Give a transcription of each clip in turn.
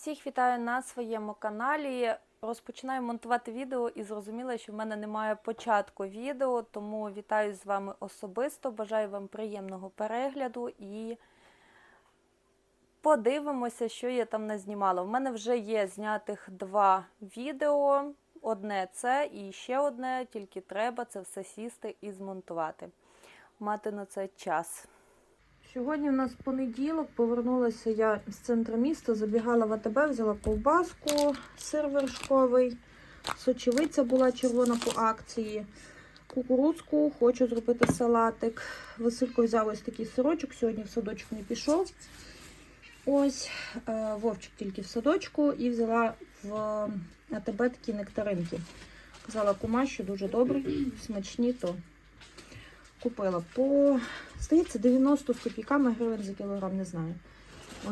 Всіх вітаю на своєму каналі. Розпочинаю монтувати відео і зрозуміла, що в мене немає початку відео, тому вітаю з вами особисто. Бажаю вам приємного перегляду і подивимося, що я там не знімала. В мене вже є знятих два відео. Одне це і ще одне, тільки треба це все сісти і змонтувати. Мати на це час. Сьогодні у нас понеділок, повернулася я з центру міста, забігала в АТБ, взяла ковбаску, сир вершковий, сочевиця була червона по акції, кукурудзку, хочу зробити салатик. Василько взяв ось такий сирочок, сьогодні в садочок не пішов. Ось, е, Вовчик тільки в садочку і взяла в АТБ такі нектаринки. Казала кума, що дуже добрі, смачні, то купила по, здається, 90 з копійками гривень за кілограм, не знаю.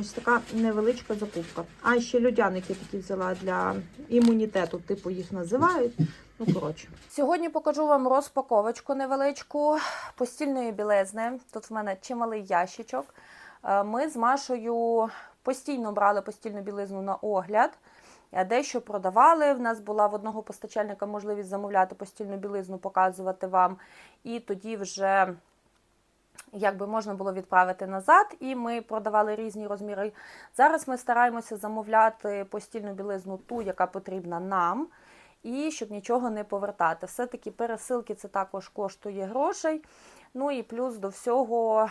Ось така невеличка закупка. А ще людяники такі взяла для імунітету, типу їх називають. Ну, коротше. Сьогодні покажу вам розпаковочку невеличку постільної білизни. Тут в мене чималий ящичок. Е, Ми з Машою постійно брали постільну білизну на огляд. Дещо продавали. В нас була в одного постачальника можливість замовляти постільну білизну, показувати вам. І тоді вже якби можна було відправити назад, і ми продавали різні розміри. Зараз ми стараємося замовляти постільну білизну, ту, яка потрібна нам, і щоб нічого не повертати. Все-таки пересилки це також коштує грошей. Ну і плюс до всього,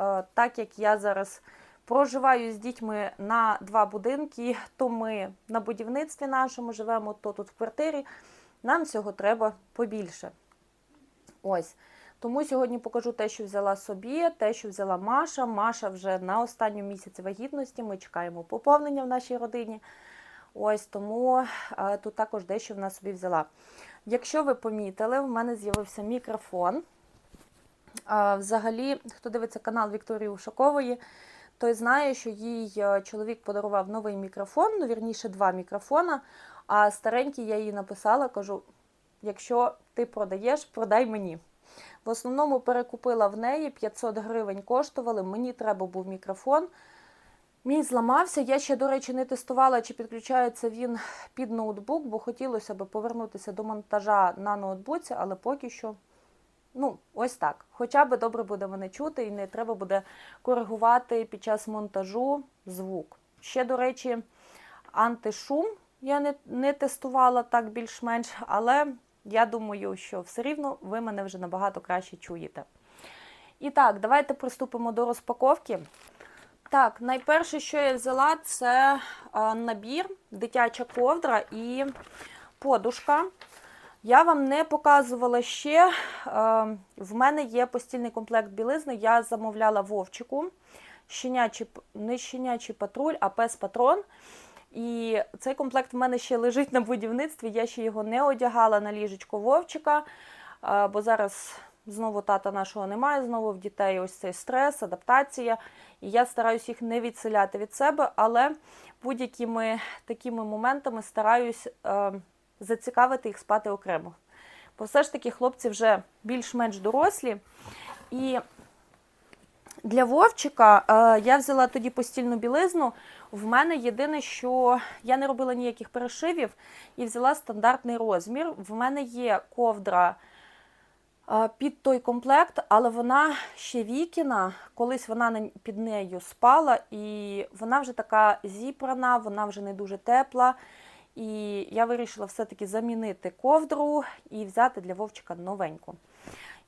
е, так як я зараз проживаю з дітьми на два будинки, то ми на будівництві нашому живемо, то тут в квартирі. Нам цього треба побільше. Ось. Тому сьогодні покажу те, що взяла собі, те, що взяла Маша. Маша вже на останньому місяці вагітності. Ми чекаємо поповнення в нашій родині. Ось тому е, тут також дещо вона собі взяла. Якщо ви помітили, в мене з'явився мікрофон. Е, взагалі, хто дивиться канал Вікторії Ушакової, той знає, що їй е, чоловік подарував новий мікрофон, ну, вірніше, два мікрофона. А старенький я їй написала, кажу: якщо ти продаєш, продай мені. В основному перекупила в неї 500 гривень коштували. Мені треба був мікрофон. Мій зламався. Я ще, до речі, не тестувала, чи підключається він під ноутбук, бо хотілося б повернутися до монтажа на ноутбуці, але поки що, ну, ось так. Хоча б добре буде мене чути, і не треба буде коригувати під час монтажу звук. Ще, до речі, антишум я не, не тестувала так більш-менш, але я думаю, що все рівно ви мене вже набагато краще чуєте. І так, давайте приступимо до розпаковки. Так, найперше, що я взяла, це е, набір, дитяча ковдра і подушка. Я вам не показувала ще. Е, в мене є постільний комплект білизни. Я замовляла вовчику. Щенячий, не щенячий патруль, а пес патрон. І цей комплект в мене ще лежить на будівництві. Я ще його не одягала на ліжечко вовчика, е, бо зараз знову тата нашого немає, знову в дітей ось цей стрес, адаптація. І я стараюсь їх не відселяти від себе, але будь-якими такими моментами стараюсь е, зацікавити їх спати окремо. Бо все ж таки хлопці вже більш-менш дорослі. І для Вовчика е, я взяла тоді постільну білизну. В мене єдине, що я не робила ніяких перешивів і взяла стандартний розмір. В мене є ковдра е, під той комплект, але вона ще вікіна. Колись вона під нею спала, і вона вже така зіпрана, вона вже не дуже тепла. І я вирішила все-таки замінити ковдру і взяти для Вовчика новеньку.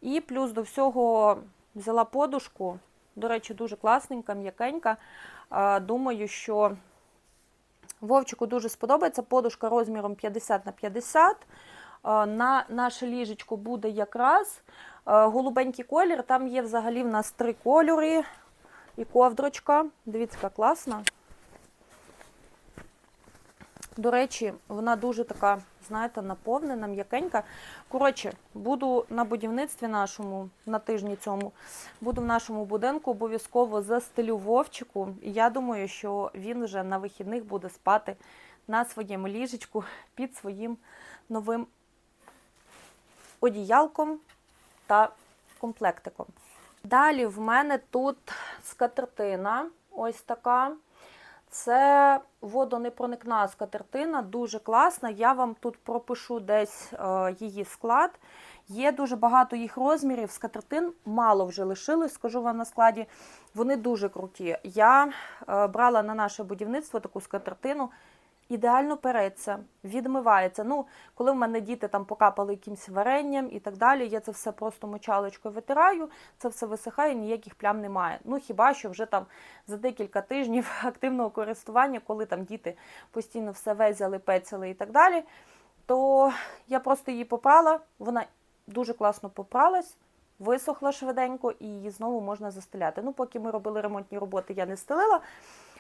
І плюс до всього взяла подушку. До речі, дуже класненька, м'якенька. Думаю, що Вовчику дуже сподобається. Подушка розміром 50 на 50. На наше ліжечко буде якраз голубенький колір. Там є взагалі в нас три кольори і ковдрочка. Дивіться, яка класна. До речі, вона дуже така, знаєте, наповнена, м'якенька. Коротше, буду на будівництві нашому, на тижні цьому, буду в нашому будинку, обов'язково застелю вовчику. І я думаю, що він вже на вихідних буде спати на своєму ліжечку під своїм новим одіялком та комплектиком. Далі в мене тут скатертина, ось така. Це водонепроникна скатертина, дуже класна. Я вам тут пропишу десь е, її склад. Є дуже багато їх розмірів. Скатертин мало вже лишилось, скажу вам на складі. Вони дуже круті. Я е, брала на наше будівництво таку скатертину. Ідеально переться, відмивається. Ну, коли в мене діти там покапали якимось варенням і так далі, я це все просто мочалочкою витираю, це все висихає, ніяких плям немає. Ну хіба що вже там за декілька тижнів активного користування, коли там діти постійно все везяли, пецяли і так далі, то я просто її попрала, вона дуже класно попралась, висохла швиденько і її знову можна застеляти. Ну, поки ми робили ремонтні роботи, я не стелила.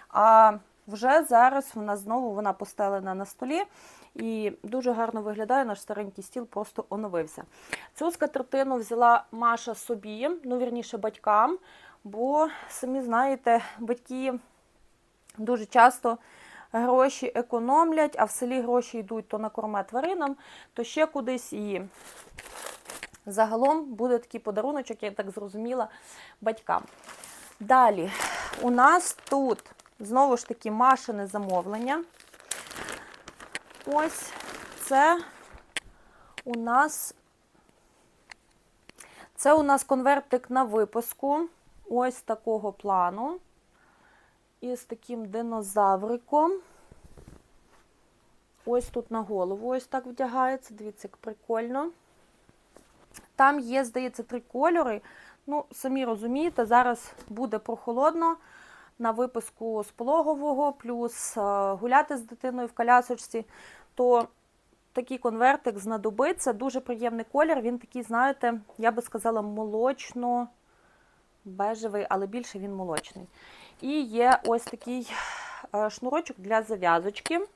А вже зараз вона знову вона постелена на столі і дуже гарно виглядає. Наш старенький стіл просто оновився. Цю скатертину взяла Маша собі, ну вірніше батькам, бо самі знаєте, батьки дуже часто гроші економлять, а в селі гроші йдуть то на корме тваринам, то ще кудись і. Загалом буде такий подаруночок, я так зрозуміла, батькам. Далі, у нас тут знову ж таки машине замовлення. Ось це у нас це у нас конвертик на випуску. Ось такого плану. Із таким динозавриком. Ось тут на голову ось так вдягається. Дивіться, як прикольно. Там є, здається, три кольори. Ну, самі розумієте, зараз буде прохолодно на випуску з пологового, плюс е, гуляти з дитиною в колясочці, то такий конвертик знадобиться. Дуже приємний колір. Він такий, знаєте, я би сказала, молочно-бежевий, але більше він молочний. І є ось такий е, шнурочок для зав'язочки.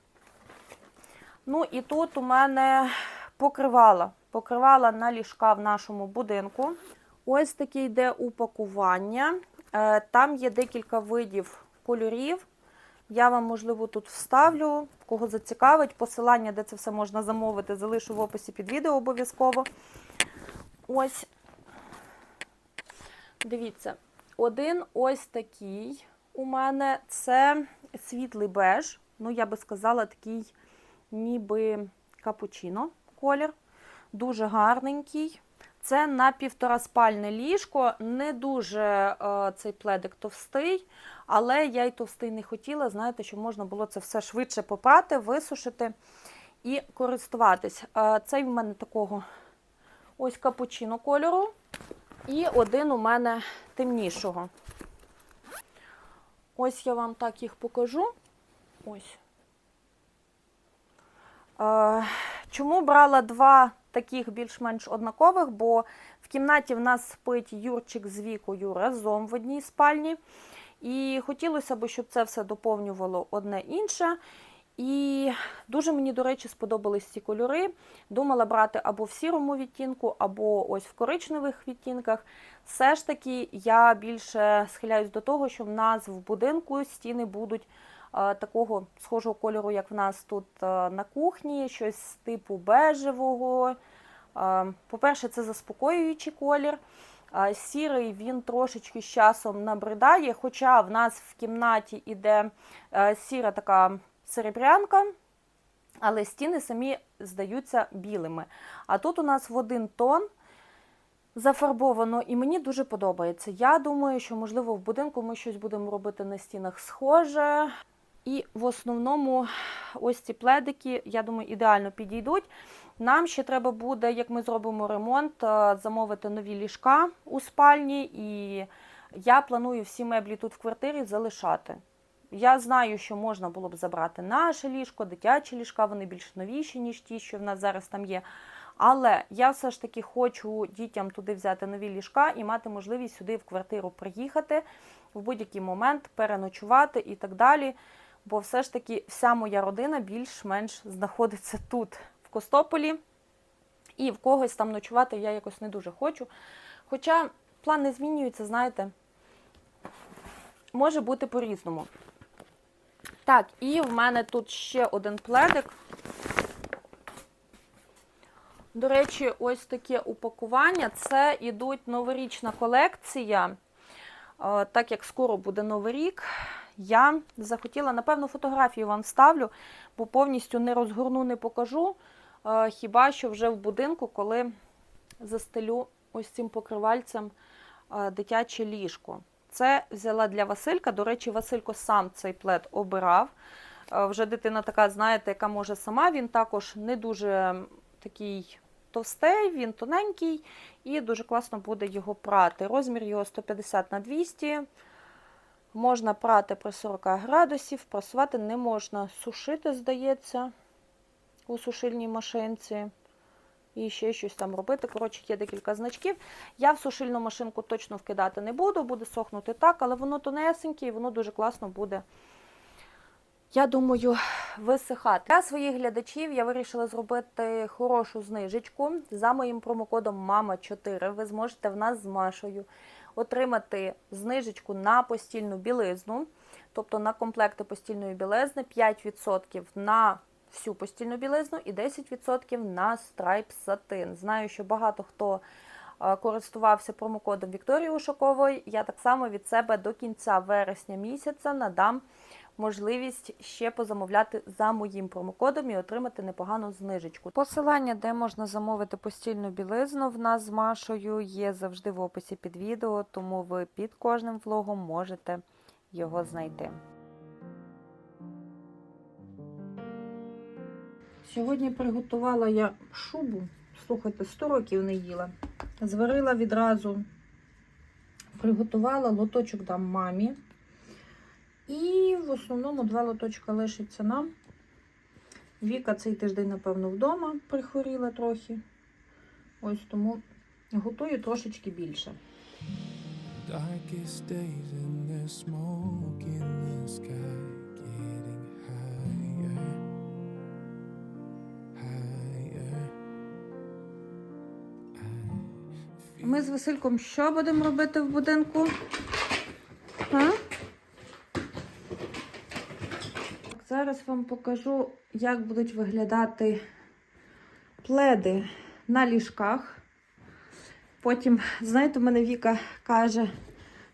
Ну, і тут у мене покривала. Покривала на ліжка в нашому будинку. Ось таке йде упакування. Е, Там є декілька видів кольорів. Я вам, можливо, тут вставлю, кого зацікавить. Посилання, де це все можна замовити, залишу в описі під відео обов'язково. Ось, дивіться, один ось такий у мене це світлий беж. Ну, я би сказала, такий ніби капучино колір. Дуже гарненький. Це на півтораспальне ліжко. Не дуже е, цей пледик товстий, але я й товстий не хотіла. Знаєте, щоб можна було це все швидше попрати, висушити і користуватись. Е, цей в мене такого ось капучино кольору. І один у мене темнішого. Ось я вам так їх покажу. Ось. Е, Чому брала два таких більш-менш однакових? Бо в кімнаті в нас спить Юрчик з вікою разом в одній спальні. І хотілося б, щоб це все доповнювало одне інше. І дуже мені, до речі, сподобались ці кольори. Думала брати або в сірому відтінку, або ось в коричневих відтінках. Все ж таки, я більше схиляюсь до того, що в нас в будинку стіни будуть такого схожого кольору, як в нас тут е, на кухні, щось з типу бежевого. Е, По-перше, це заспокоюючий колір. Е, Сірий він трошечки з часом набридає, хоча в нас в кімнаті іде е, сіра така серебрянка, але стіни самі здаються білими. А тут у нас в один тон зафарбовано, і мені дуже подобається. Я думаю, що, можливо, в будинку ми щось будемо робити на стінах схоже. І в основному ось ці пледики, я думаю, ідеально підійдуть. Нам ще треба буде, як ми зробимо ремонт, е, замовити нові ліжка у спальні, і я планую всі меблі тут в квартирі залишати. Я знаю, що можна було б забрати наше ліжко, дитячі ліжка, вони більш новіші, ніж ті, що в нас зараз там є. Але я все ж таки хочу дітям туди взяти нові ліжка і мати можливість сюди в квартиру приїхати в будь-який момент, переночувати і так далі. Бо все ж таки вся моя родина більш-менш знаходиться тут, в Костополі. І в когось там ночувати я якось не дуже хочу. Хоча плани змінюються, знаєте, може бути по-різному. Так, і в мене тут ще один пледик. До речі, ось таке упакування. Це ідуть новорічна колекція. Е, Так як скоро буде Новий рік, я захотіла, напевно, фотографію вам вставлю, бо повністю не розгорну, не покажу. Е, Хіба що вже в будинку, коли застелю ось цим покривальцем е, дитяче ліжко. Це взяла для Василька. До речі, Василько сам цей плед обирав. Е, Вже дитина така, знаєте, яка може сама. Він також не дуже такий товстий, він тоненький і дуже класно буде його прати. Розмір його 150 на 200. Можна прати при 40 градусів, прасувати не можна. Сушити, здається, у сушильній машинці. І ще щось там робити. Коротше, є декілька значків. Я в сушильну машинку точно вкидати не буду, буде сохнути так, але воно тонесеньке і воно дуже класно буде, я думаю, висихати. Для своїх глядачів я вирішила зробити хорошу знижечку. За моїм промокодом MAMA4 ви зможете в нас з Машою отримати знижечку на постільну білизну, тобто на комплекти постільної білизни 5% на всю постільну білизну і 10% на страйп сатин. Знаю, що багато хто е, користувався промокодом Вікторії Ушакової. Я так само від себе до кінця вересня місяця надам можливість ще позамовляти за моїм промокодом і отримати непогану знижечку. Посилання, де можна замовити постільну білизну в нас з Машою, є завжди в описі під відео, тому ви під кожним влогом можете його знайти. Сьогодні приготувала я шубу. Слухайте, 100 років не їла. Зварила відразу, приготувала лоточок дам мамі. І в основному два лоточка лишиться нам. Віка цей тиждень, напевно, вдома прихворіла трохи. Ось тому готую трошечки більше. Darkest days and there's smoke in the sky, getting higher, higher. Ми з Васильком що будемо робити в будинку? А? Зараз вам покажу, як будуть виглядати пледи на ліжках. Потім, знаєте, в мене Віка каже,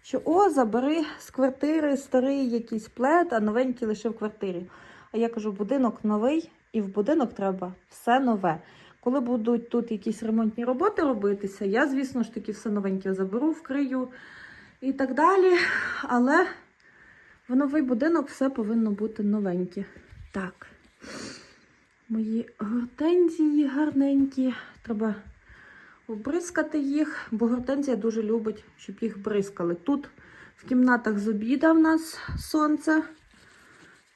що о, забери з квартири старий якийсь плед, а новенький лише в квартирі. А я кажу, будинок новий, і в будинок треба все нове. Коли будуть тут якісь ремонтні роботи робитися, я, звісно ж таки, все новеньке заберу, вкрию і так далі. Але в новий будинок все повинно бути новеньке. Так. Мої гортензії гарненькі. Треба обрискати їх, бо гортензія дуже любить, щоб їх бризкали. Тут в кімнатах з обіда в нас сонце,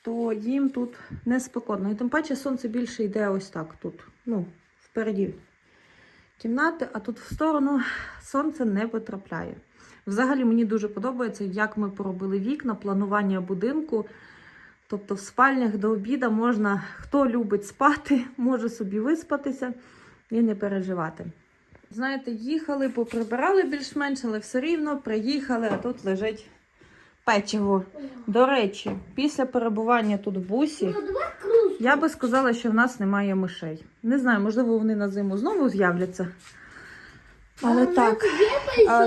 то їм тут не спекотно. І тим паче сонце більше йде ось так тут. Ну, впереді кімнати, а тут в сторону сонце не потрапляє. Взагалі мені дуже подобається, як ми поробили вікна, планування будинку. Тобто в спальнях до обіда можна, хто любить спати, може собі виспатися і не переживати. Знаєте, їхали, поприбирали більш-менш, але все рівно приїхали, а тут лежить печиво. До речі, після перебування тут в бусі, я би сказала, що в нас немає мишей. Не знаю, можливо, вони на зиму знову з'являться. Але так,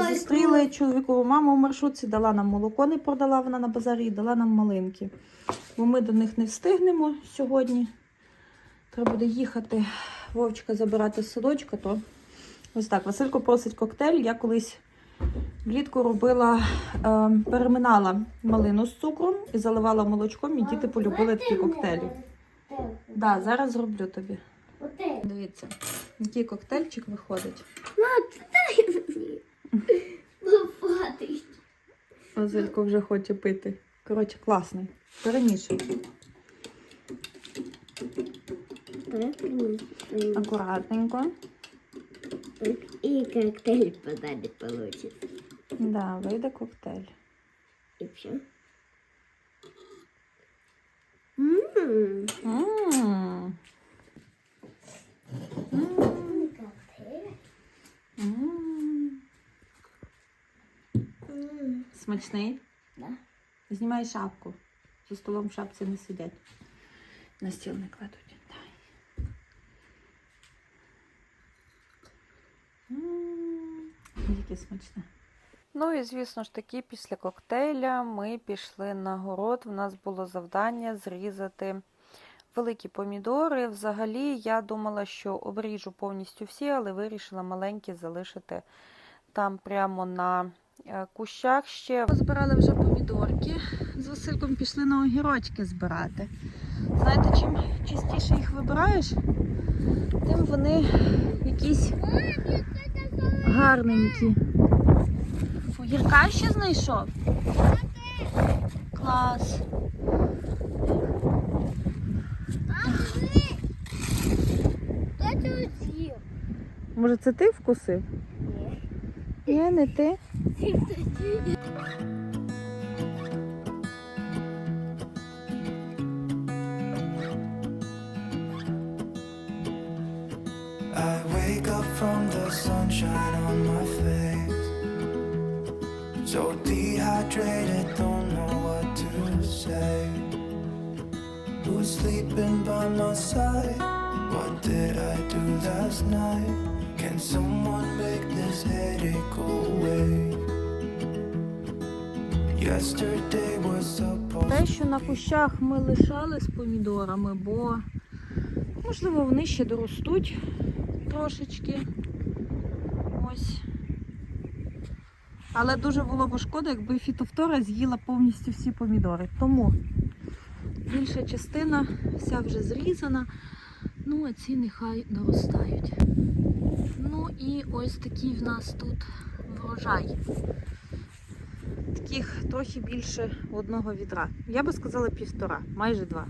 зустріли чоловікову маму в маршрутці, дала нам молоко, не продала вона на базарі і дала нам малинки. Бо ми до них не встигнемо сьогодні. Треба буде їхати Вовчика забирати з садочка, то ось так. Василько просить коктейль. Я колись влітку робила, е, переминала малину з цукром і заливала молочком, і діти полюбили такі коктейлі. Да, зараз зроблю тобі. Дивіться, який коктейльчик виходить. Василько вже хоче пити. Коротше, класний. Перемішуй. Акуратненько. И коктейль подали получится. Да, вийде коктейль. И все. Ммм. М. М. Коктейль. М. М. Смачний? Да. Знімай шапку. За столом в шапці не сидять. На стіл не кладуть. Дай. М. Яке смачне. Ну і звісно ж таки, після коктейля ми пішли на город. У нас було завдання зрізати великі помідори. Взагалі, я думала, що обріжу повністю всі, але вирішила маленькі залишити там прямо на кущах ще. Збирали вже помідорки. З Васильком пішли на огірочки збирати. Знаєте, чим частіше їх вибираєш, тим вони якісь гарненькі. Огірка ще знайшов? Клас. Може, це ти вкусив? Ні, не ти. I wake up from the sunshine on my face. So dehydrated, don't know what to say. Who's sleeping by my side? What did I do last night? Can someone make this headache go away? Yesterday was supposed Те, що на кущах ми лишали з помідорами, бо можливо вони ще доростуть трошечки. Ось. Але дуже було б шкода, якби фітофтора з'їла повністю всі помідори. Тому більша частина вся вже зрізана. Ну, а ці нехай доростають. Ну і ось такий в нас тут врожай. Таких трохи більше одного відра. Я би сказала півтора, майже два.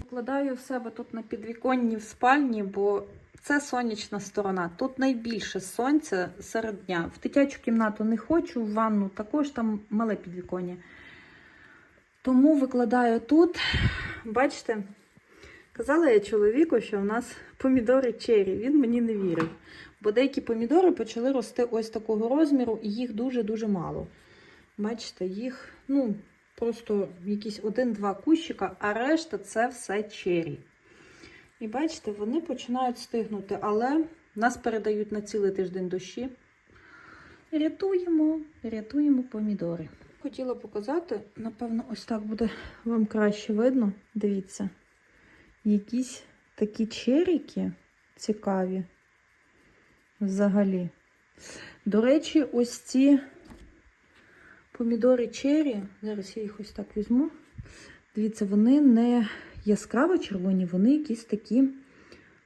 Вкладаю в себе тут на підвіконні в спальні, бо це сонячна сторона. Тут найбільше сонця серед дня. В дитячу кімнату не хочу, в ванну також там мале підвіконня. Тому викладаю тут. Бачите, казала я чоловіку, що в нас помідори чері. Він мені не вірив. Бо деякі помідори почали рости ось такого розміру, і їх дуже-дуже мало. Бачите, їх, ну, просто якісь один-два кущика, а решта це все чері. І бачите, вони починають стигнути, але нас передають на цілий тиждень дощі. Рятуємо, рятуємо помідори. Хотіла показати, напевно, ось так буде вам краще видно. Дивіться, якісь такі черіки цікаві взагалі. До речі, ось ці помідори чері, зараз я їх ось так візьму. Дивіться, вони не яскраво червоні, вони якісь такі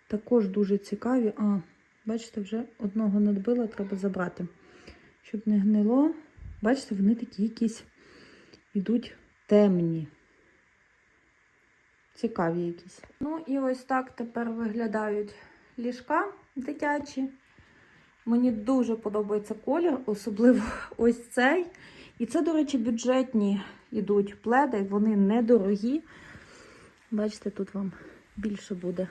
також дуже цікаві. А, бачите, вже одного надбила, треба забрати. Щоб не гнило. Бачите, вони такі якісь ідуть темні. Цікаві якісь. Ну і ось так тепер виглядають ліжка дитячі. Мені дуже подобається колір, особливо ось цей. І це, до речі, бюджетні йдуть пледи, вони недорогі. Бачите, тут вам більше буде.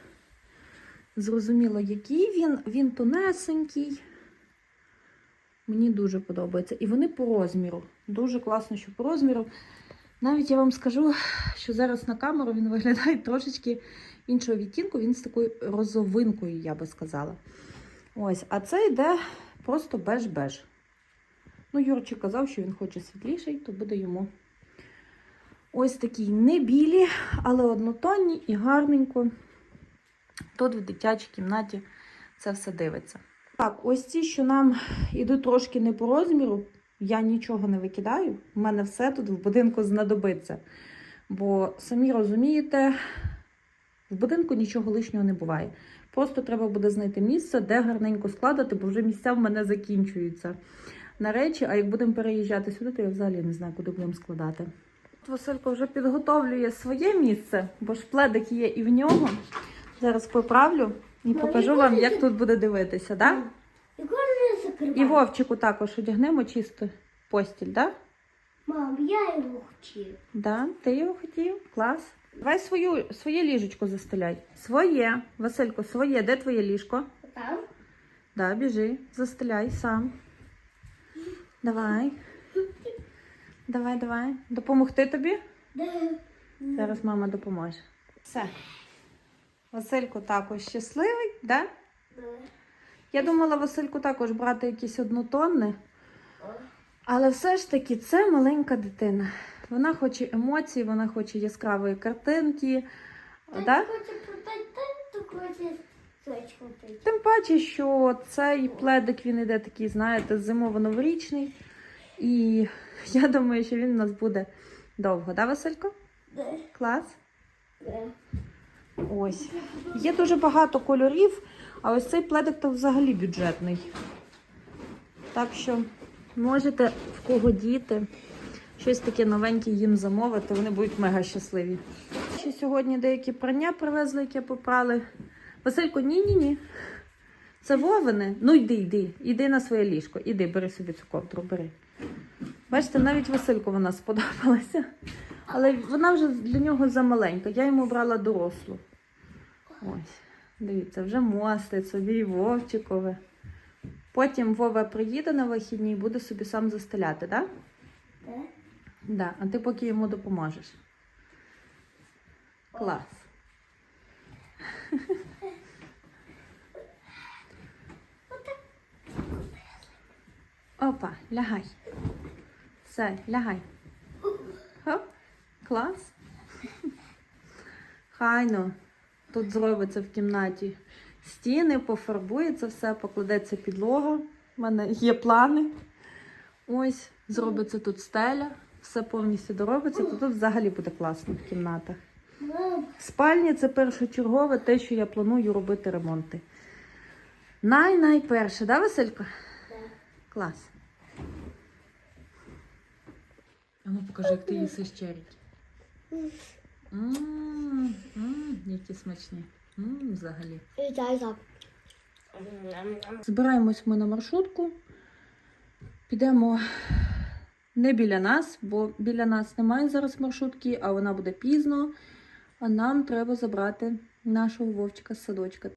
Зрозуміло, який він. Він тонесенький. Мені дуже подобається. І вони по розміру. Дуже класно, що по розміру. Навіть я вам скажу, що зараз на камеру він виглядає трошечки іншого відтінку. Він з такою розовинкою, я би сказала. Ось, а це йде просто беж-беж. Ну, Юрчик казав, що він хоче світліший, то буде йому ось такі не білі, але однотонні і гарненько. Тут в дитячій кімнаті це все дивиться. Так, ось ці, що нам йдуть трошки не по розміру, я нічого не викидаю. У мене все тут в будинку знадобиться. Бо самі розумієте, в будинку нічого лишнього не буває. Просто треба буде знайти місце, де гарненько складати, бо вже місця в мене закінчуються на речі. А як будемо переїжджати сюди, то я взагалі не знаю, куди будемо складати. Василько вже підготовлює своє місце, бо ж пледик є і в нього. Зараз поправлю і покажу вам, як тут буде дивитися. Да? І Вовчику також одягнемо чисто постіль, да? Мам, я його хотів. Да, ти його хотів? Клас. Давай свою, своє ліжечко застеляй. Своє. Василько, своє. Де твоє ліжко? Там? Да, біжи, застеляй сам. Давай. Давай, давай. Допомогти тобі? Де? Зараз мама допоможе. Все. Василько також щасливий, да? Де? Я думала Васильку також брати якісь однотонни, Але все ж таки це маленька дитина. Вона хоче емоцій, вона хоче яскравої картинки. Да? Тим паче, що цей пледик він іде такий, знаєте, зимово-новорічний. І я думаю, що він у нас буде довго, да, Василько? Да, Клас. да. Ось. Є дуже багато кольорів, а ось цей пледик то взагалі бюджетний. Так що можете в кого діти щось таке новеньке їм замовити, вони будуть мега щасливі. Ще сьогодні деякі прання привезли, яке попрали. Василько, ні-ні-ні. Це вовини. Ну йди, йди, йди на своє ліжко. Іди, бери собі цю ковдру, бери. Бачите, навіть Васильку вона сподобалася. Але вона вже для нього замаленька. Я йому брала дорослу. Ось, дивіться, вже мостить собі Вовчикове. Потім Вова приїде на вихідні і буде собі сам застеляти, так? Да? Да, а ти поки йому допоможеш. Клас. Опа, лягай. Все, лягай. Хоп, клас. Хайно. Тут зробиться в кімнаті стіни, пофарбується все, покладеться підлога. У мене є плани. Ось, зробиться тут стеля, все повністю доробиться, то тут взагалі буде класно в кімнатах. Спальні це першочергове те, що я планую робити ремонти. Най-найперше, да, Василько? Да. Клас. А ну покажи, як ти їсиш черіки. Мм, мм, які смачні. Ммм, взагалі. Збираємось ми на маршрутку. Підемо не біля нас, бо біля нас немає зараз маршрутки, а вона буде пізно. А нам треба забрати нашого вовчика з садочка.